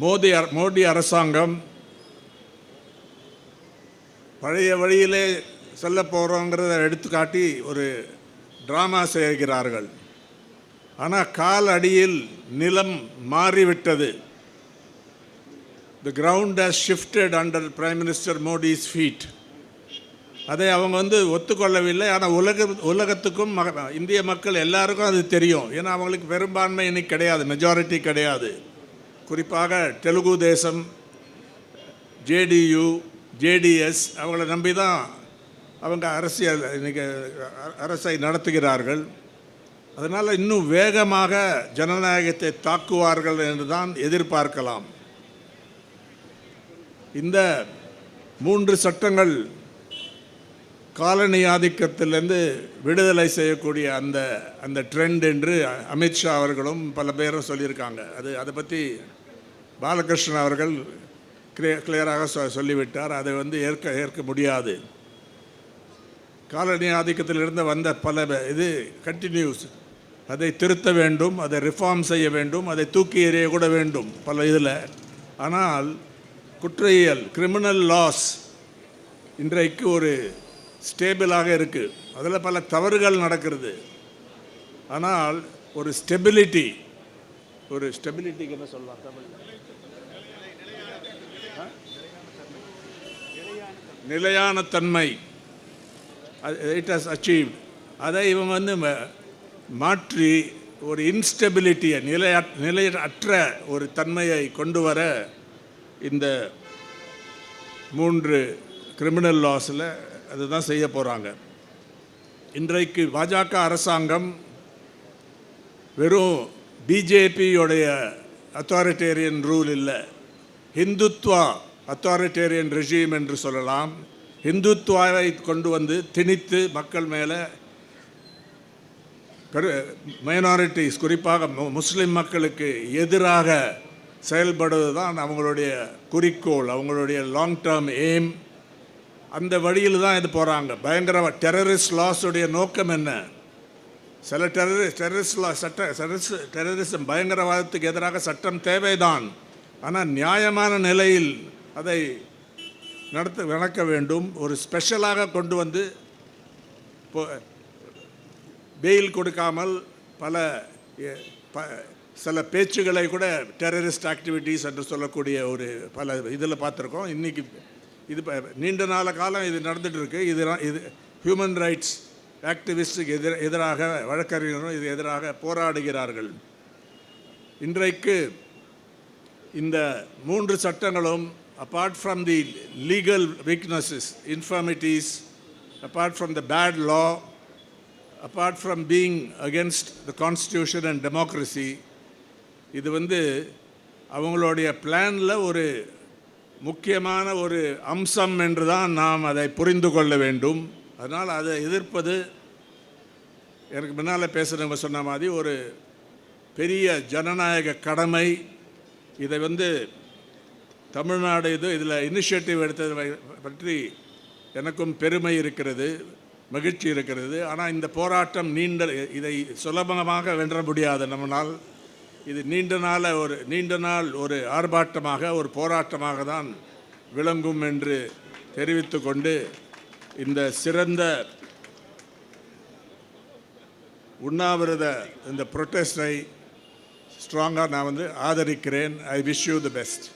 மோடி மோடி அரசாங்கம் பழைய வழியிலே செல்ல போகிறோங்கிறத எடுத்துக்காட்டி ஒரு ட்ராமா செய்கிறார்கள். ஆனால் கால் அடியில் நிலம் மாறிவிட்டது. The ground has shifted under prime minister Modi's feet அதை அவங்க வந்து ஒத்துக்கொள்ளவில்லை. ஆனால் உலக உலகத்துக்கும் மக இந்திய மக்கள் எல்லாருக்கும் அது தெரியும். ஏன்னா அவங்களுக்கு பெரும்பான்மை இன்னைக்கு கிடையாது. மெஜாரிட்டி கிடையாது. குறிப்பாக தெலுங்கு தேசம் ஜேடியு ஜேடிஎஸ் அவங்கள நம்பி தான் அவங்க அரசியல் இன்றைக்கி அ- அரசை நடத்துகிறார்கள். அதனால் இன்னும் வேகமாக ஜனநாயகத்தை தாக்குவார்கள் என்று தான் எதிர்பார்க்கலாம். இந்த மூன்று சட்டங்கள் காலனி ஆதிக்கத்திலேருந்து விடுதலை செய்யக்கூடிய அந்த அந்த ட்ரெண்ட் என்று அமித்ஷா அவர்களும் பல பேரும் சொல்லியிருக்காங்க. அது அதை பற்றி பாலகிருஷ்ணன் அவர்கள் கிளிய கிளியராக சொ சொல்லிவிட்டார். அதை வந்து ஏற்க ஏற்க முடியாது. காலனி ஆதிக்கத்திலிருந்து வந்த பல இது கண்டினியூஸ் அதை திருத்த வேண்டும் அதை ரிஃபார்ம் செய்ய வேண்டும் அதை தூக்கி எறிய கூட வேண்டும் பல இதில். ஆனால் குற்றவியல் கிரிமினல் லாஸ் இன்றைக்கு ஒரு ஸ்டேபிளாக இருக்குது அதில் பல தவறுகள் நடக்கிறது. ஆனால் ஒரு ஸ்டெபிலிட்டி ஒரு ஸ்டெபிலிட்டிக்கு என்ன சொல்லலாம் தமிழ் நிலையான தன்மை. இட் ஹஸ் அச்சீவ்ட் அதை இவங்க வந்து ம- மாற்றி ஒரு இன்ஸ்டெபிலிட்டியை நிலைய நிலையற்ற ஒரு தன்மையை கொண்டு வர இந்த மூன்று கிரிமினல் லாஸில் அதுதான் செய்ய போகிறாங்க இன்றைக்கு பாஜக அரசாங்கம் வெறும் பிஜேபியோடைய அத்தாரிட்டேரியன் ரூல் இல்லை. ஹிந்துத்வா அத்தாரிட்டேரியன் ரெஜீம் என்று சொல்லலாம். ஹிந்துத்வாவை கொண்டு வந்து திணித்து மக்கள் மேலே கரு மைனாரிட்டிஸ் குறிப்பாக முஸ்லீம் மக்களுக்கு எதிராக செயல்படுவது தான் அவங்களுடைய குறிக்கோள் அவங்களுடைய லாங் டேர்ம் எய்ம் அந்த வழியில் தான் இது போகிறாங்க பயங்கரமாக டெரரிஸ்ட் லாஸுடைய நோக்கம் என்ன? சில டெரரிஸ்ட் டெரரிஸ்ட் லா சட்ட டெரரிஸ் டெரரிசம் பயங்கரவாதத்துக்கு எதிராக சட்டம் தேவைதான். ஆனால் நியாயமான நிலையில் அதை நடத்த நடக்க வேண்டும். ஒரு ஸ்பெஷலாக கொண்டு வந்து இப்போ பெயில் கொடுக்காமல் பல ப- சில பேச்சுகளை கூட டெரரிஸ்ட் ஆக்டிவிட்டீஸ் என்று சொல்லக்கூடிய ஒரு பல இதில் பார்த்துருக்கோம். இன்றைக்கி இது நீண்ட நாள காலம் இது நடந்துகிட்ருக்கு இது இது ஹியூமன் ரைட்ஸ் ஆக்டிவிஸ்டுக்கு எதிர எதிராக வழக்கறிஞரும் இது எதிராக போராடுகிறார்கள். இன்றைக்கு இந்த மூன்று சட்டங்களும் apart from the legal weaknesses infirmities apart from the bad law apart from being against the constitution and democracy இது வந்து அவங்களுடைய பிளானில் ஒரு முக்கியமான ஒரு அம்சம் என்று தான் நாம் அதை புரிந்து கொள்ள வேண்டும். அதனால் அதை எதிர்ப்பது எனக்கு முன்னால் பேசுகிறவங்க சொன்ன மாதிரி ஒரு பெரிய ஜனநாயக கடமை. இதை வந்து தமிழ்நாடு இது இதில் இனிஷியேட்டிவ் எடுத்தது பற்றி எனக்கும் பெருமை இருக்கிறது மகிழ்ச்சி இருக்கிறது. ஆனால் இந்த போராட்டம் நீண்ட இதை சுலபமாக வென்ற முடியாது நம்மளால். இது நீண்ட நாள ஒரு நீண்ட நாள் ஒரு ஆர்ப்பாட்டமாக ஒரு போராட்டமாக தான் விளங்கும் என்று தெரிவித்து கொண்டு இந்த சிறந்த உண்ணாவிரத இந்த ப்ரொட்டஸ்டை ஸ்ட்ராங்காக நான் வந்து ஆதரிக்கிறேன். I wish you the best